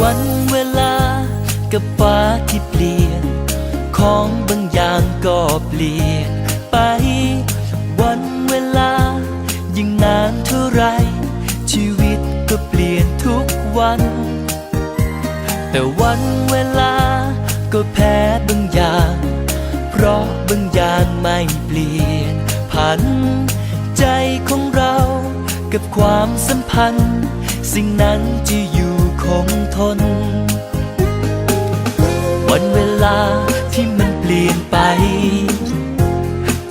วันเวลากับฟ้าที่เปลี่ยน ของบางอย่างก็เปลี่ยนไป วันเวลายิ่งนานเท่าไร ชีวิตก็เปลี่ยนทุกวัน แต่วันเวลาก็แพ้บางอย่าง เพราะบางอย่างไม่เปลี่ยนผัน ใจของเรากับความสัมพันธ์ สิ่งนั้นจะอยู่ คงทน วันเวลาที่มันเปลี่ยนไป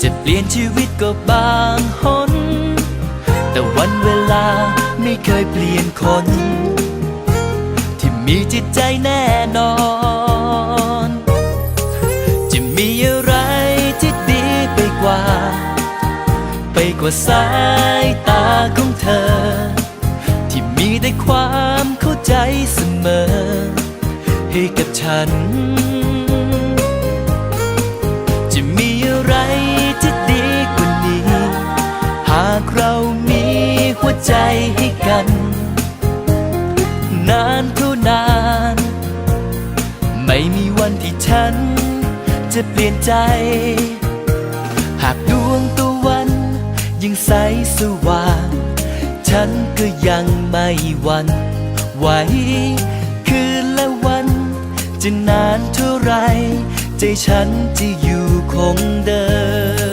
จะเปลี่ยนชีวิตก็บางหน แต่วันเวลาไม่เคยเปลี่ยนคน ที่มีจิตใจแน่นอน จะมีอะไรที่ดีไปกว่า ไปกว่าสายตาของเธอ ใจเสมอ ให้กับฉัน จะมีอะไรที่ดีกว่านี้ หากเรามีหัวใจให้กัน นานเท่านาน ไม่มีวันที่ฉัน จะเปลี่ยนใจ หากดวงตะวันยังใสสว่าง ฉันก็ยังไม่หวั่น ไหวคืนและวัน จะนานเท่าไร ใจฉันจะอยู่คงเดิม